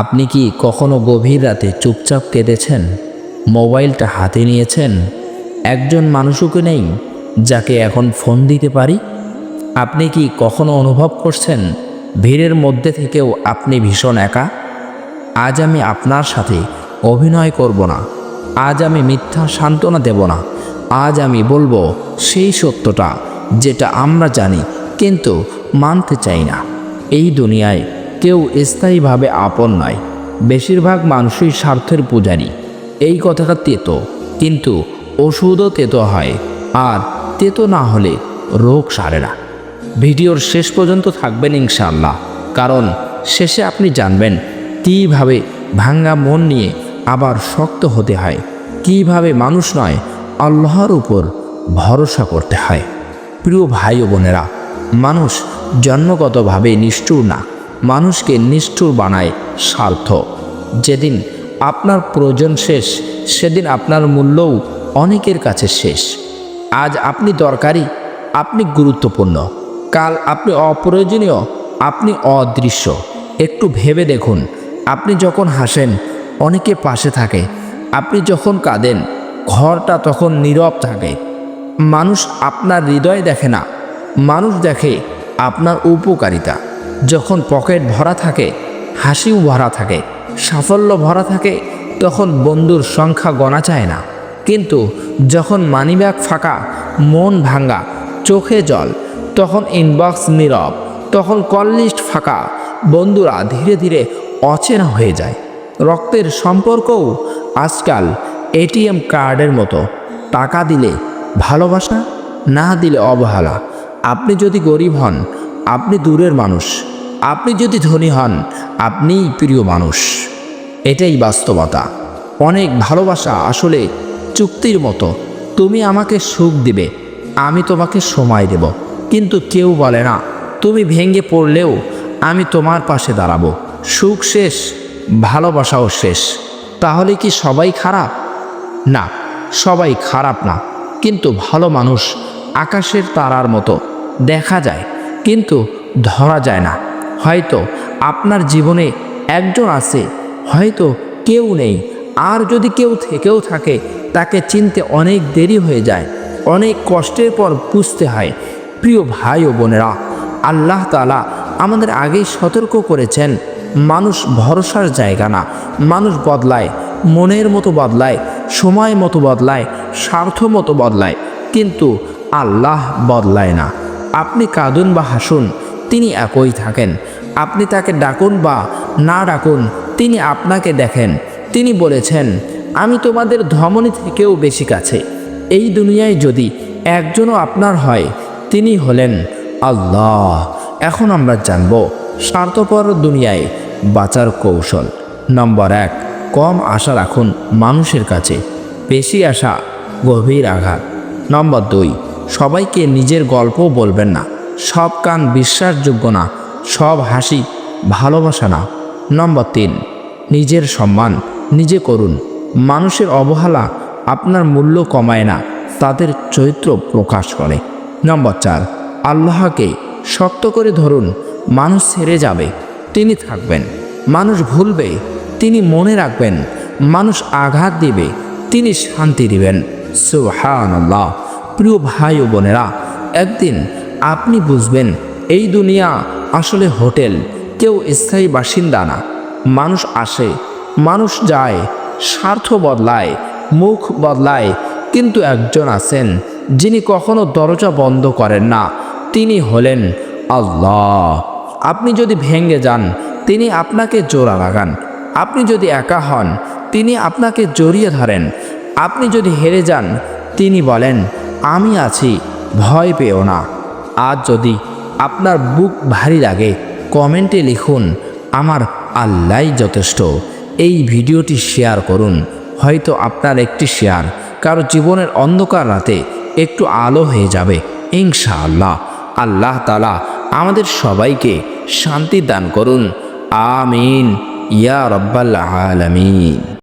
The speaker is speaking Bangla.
আপনি কি কখনো গভীর রাতে চুপচাপ কেঁদেছেন? মোবাইলটা হাতে নিয়েছেন? একজন মানুষকে নেই, যাকে এখন ফোন দিতে পারি? আপনি কি কখনো অনুভব করছেন, ভিড়ের মধ্যে থেকেও আপনি ভীষণ একা? আজ আমি আপনার সাথে অভিনয় করব না। আজ আমি মিথ্যা সান্ত্বনা দেব না। আজ আমি বলব সেই সত্যটা, যেটা আমরা জানি, কিন্তু মানতে চাই না। এই দুনিয়ায় কেউ স্থায়ীভাবে আপন নয়। বেশিরভাগ মানুষই স্বার্থের পূজারী। এই কথাটা তেতো, কিন্তু ওষুধও তেতো হয়, আর তেতো না হলে রোগ সারে না। ভিডিওর শেষ পর্যন্ত থাকবেন ইনশাআল্লাহ, কারণ শেষে আপনি জানবেন কীভাবে ভাঙ্গা মন নিয়ে আবার শক্ত হতে হয়, কীভাবে মানুষ নয়, আল্লাহর উপর ভরসা করতে হয়। প্রিয় ভাই বোনেরা, মানুষ জন্মগতভাবে নিষ্ঠুর না। মানুষকে নিষ্ঠুর বানায় স্বার্থ যেদিন আপনার প্রয়োজন শেষ, সেদিন আপনার মূল্যও অনেকের কাছে শেষ। আজ আপনি দরকারি, আপনি গুরুত্বপূর্ণ। কাল আপনি অপ্রয়োজনীয়, আপনি অদৃশ্য। একটু ভেবে দেখুন, আপনি যখন হাসেন, অনেকে পাশে থাকে। আপনি যখন কাঁদেন, ঘরটা তখন নীরব থাকে। মানুষ আপনার হৃদয় দেখে না। মানুষ দেখে আপনার উপকারিতা। যখন পকেট ভরা থাকে হাসিও ভরা থাকে, সাফল্য ভরা থাকে, তখন বন্ধুর সংখ্যা গণা যায় না। কিন্তু যখন মানিব্যাগ ফাঁকা, মন ভাঙ্গা, চোখে জল, তখন ইনবক্স নীরব, তখন কল লিস্ট ফাঁকা, বন্ধুরা ধীরে ধীরে অচেনা হয়ে যায়। রক্তের সম্পর্কও আজকাল এটিএম কার্ডের মতো। টাকা দিলে ভালোবাসা, না দিলে অবহেলা। আপনি যদি গরিব হন, আপনি দূরের মানুষ। আপনি যদি ধনী হন, আপনিই প্রিয় মানুষ। এটাই বাস্তবতা। অনেক ভালোবাসা আসলে চুক্তির মতো। তুমি আমাকে সুখ দিবে, আমি তোমাকে সময় দেব। কিন্তু কেউ বলে না, তুমি ভেঙে পড়লেও আমি তোমার পাশে দাঁড়াবো। সুখ শেষ, ভালোবাসাও শেষ। তাহলে কি সবাই খারাপ? না, সবাই খারাপ না। কিন্তু ভালো মানুষ আকাশের তারার মতো দেখা যায়, কিন্তু ধরা যায় না। হয়তো আপনার জীবনে একজন আছে, হয়তো কেউ নেই। আর যদি কেউ থেকেও থাকে, তাকে চিনতে অনেক দেরি হয়ে যায়, অনেক কষ্টের পর বুঝতে হয়। প্রিয় ভাই ও বোনেরা, আল্লাহ তালা আমাদের আগেই সতর্ক করেছেন, মানুষ ভরসার জায়গা না। মানুষ বদলায়, মনের মতো বদলায়, সময় মতো বদলায়, স্বার্থ মতো বদলায়, কিন্তু আল্লাহ বদলায় না। আপনি কাঁদুন বা হাসুন তিনি একই থাকেন। আপনি তাকে ডাকুন বা না ডাকুন, তিনি আপনাকে দেখেন। তিনি বলেছেন, আমি তোমাদের ধমনী থেকেও বেশি কাছে। এই দুনিয়ায় যদি একজনও আপনার হয়, তিনি হলেন আল্লাহ। এখন আমরা জানব স্বার্থপর দুনিয়ায় বাঁচার কৌশল। নম্বর এক, কম আশা রাখুন মানুষের কাছে। বেশি আশা গভীর আঘাত। নম্বর দুই, সবাইকে নিজের গল্প বলবেন না। সব কান বিশ্বাসযোগ্য না, সব হাসি ভালোবাসা না। নম্বর তিন, নিজের সম্মান, নিজে করুন। মানুষের অবহেলা আপনার মূল্য কমায় না, তাদের চরিত্র প্রকাশ করে। নম্বর চার, আল্লাহকে শক্ত করে ধরুন, মানুষ ছেড়ে যাবে, তিনি থাকবেন। মানুষ ভুলবে, তিনি মনে রাখবেন। মানুষ আঘাত দিবে, তিনি শান্তি দিবেন। সুহান প্রিয় ভাই ও বোনেরা, একদিন আপনি বুঝবেন, এই দুনিয়া আসলে হোটেল, কেউ স্থায়ী বাসিন্দা না। মানুষ আসে, মানুষ যায়, স্বার্থ বদলায়, মুখ বদলায়, কিন্তু একজন আছেন, যিনি কখনো দরজা বন্ধ করেন না, তিনি হলেন আল্লাহ। আপনি যদি ভেঙে যান, তিনি আপনাকে জোড়া লাগান। আপনি যদি একা হন, তিনি আপনাকে জড়িয়ে ধরেন। আপনি যদি হেরে যান, তিনি বলেন, আমি আছি, ভয় পেও না। আজ যদি আপনার বুক ভারী লাগে, কমেন্টে লিখুন, আমার আল্লাহ যথেষ্ট। এই ভিডিওটি শেয়ার করুন। হয়তো আপনার একটি শেয়ার কারও জীবনের অন্ধকার রাতে একটু আলো হয়ে যাবে। ইনশাআল্লাহ। আল্লাহ তালা আমাদের সবাইকে শান্তি দান করুন। আমিন। ইয়া রব্বাল আলামিন।